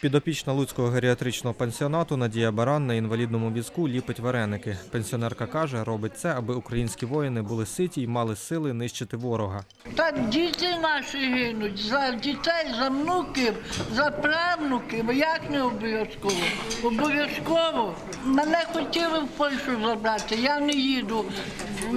Підопічна Луцького геріатричного пансіонату Надія Баран на інвалідному візку ліпить вареники. Пенсіонерка каже, робить це, аби українські воїни були ситі й мали сили нищити ворога. Так діти наші гинуть за дітей, за внуків, за правнуків. Як не обов'язково? Обов'язково. Мене хотіли в Польщу забрати, я не їду.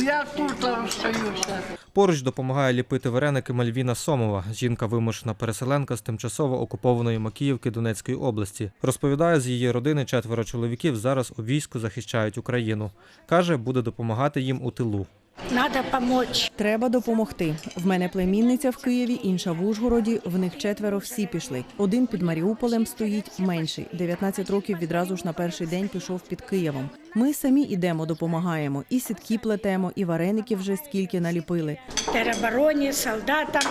Я тут остаюся. Поруч допомагає ліпити вареники Мальвіна Сомова. Жінка вимушена переселенка з тимчасово окупованої Макіївки Донецької області. Розповідає, з її родини четверо чоловіків зараз у війську захищають Україну. Каже, буде допомагати їм у тилу. Надо помочь. Треба допомогти. В мене племінниця в Києві, інша в Ужгороді. В них четверо всі пішли. Один під Маріуполем стоїть менший. 19 років відразу ж на перший день пішов під Києвом. Ми самі йдемо, допомагаємо. І сітки плетемо, і вареники вже скільки наліпили. Теробороні, солдатам.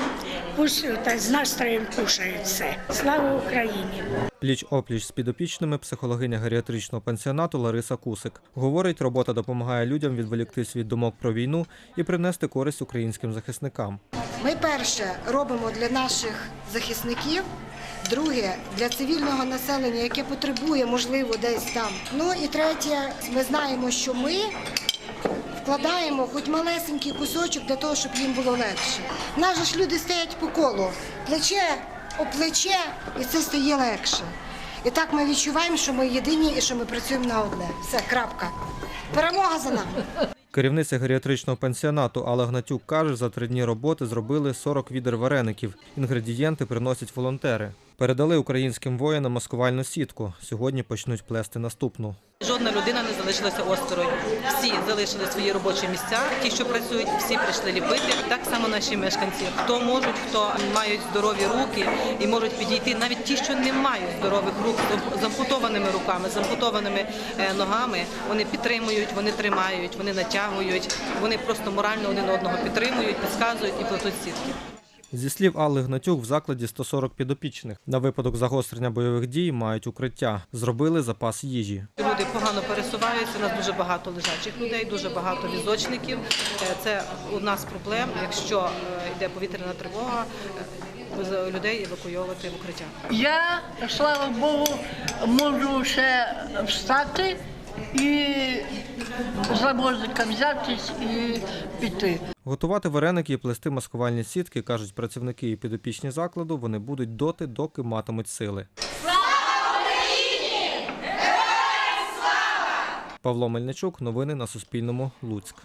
Пусть так, з настроєм кушають все. Слава Україні! Пліч опліч з підопічними психологиня геріатричного пансіонату Лариса Кусик. Говорить, робота допомагає людям відволіктись від думок про війну і принести користь українським захисникам. Ми перше робимо для наших захисників, друге для цивільного населення, яке потребує, можливо, десь там. Ну і третє, ми знаємо, що ми вкладаємо хоч малесенький кусочок для того, щоб їм було легше. Нас ж люди стоять по колу, плече о плече, і це стає легше. І так ми відчуваємо, що ми єдині і що ми працюємо на одне. Все, крапка. Перемога за нами. Керівниця геріатричного пансіонату Алла Гнатюк каже, за три дні роботи зробили 40 відер вареників. Інгредієнти приносять волонтери. Передали українським воїнам маскувальну сітку. Сьогодні почнуть плести наступну. Жодна людина не залишилася осторонь. Всі залишили свої робочі місця. Ті, що працюють, всі прийшли ліпити. Так само наші мешканці. Хто можуть, хто мають здорові руки і можуть підійти, навіть ті, що не мають здорових рук, з ампутованими руками, з ампутованими е, ногами. Вони підтримують, вони тримають, вони натягують. Вони просто морально один одного підтримують, підказують і плетуть сітки. Зі слів Алли Гнатюк, в закладі 140 підопічних. На випадок загострення бойових дій мають укриття. Зробили запас їжі. Люди погано пересуваються. У нас дуже багато лежачих людей, дуже багато візочників. Е, Це одна з проблем. Якщо е, йде повітряна тривога, е, людей евакуйовувати в укриття. Я, слава Богу, можу ще встати і за взятись і піти. Готувати вареники і плести маскувальні сітки, кажуть працівники і підопічні закладу, вони будуть доти, доки матимуть сили. Павло Мельничук, новини на Суспільному, Луцьк.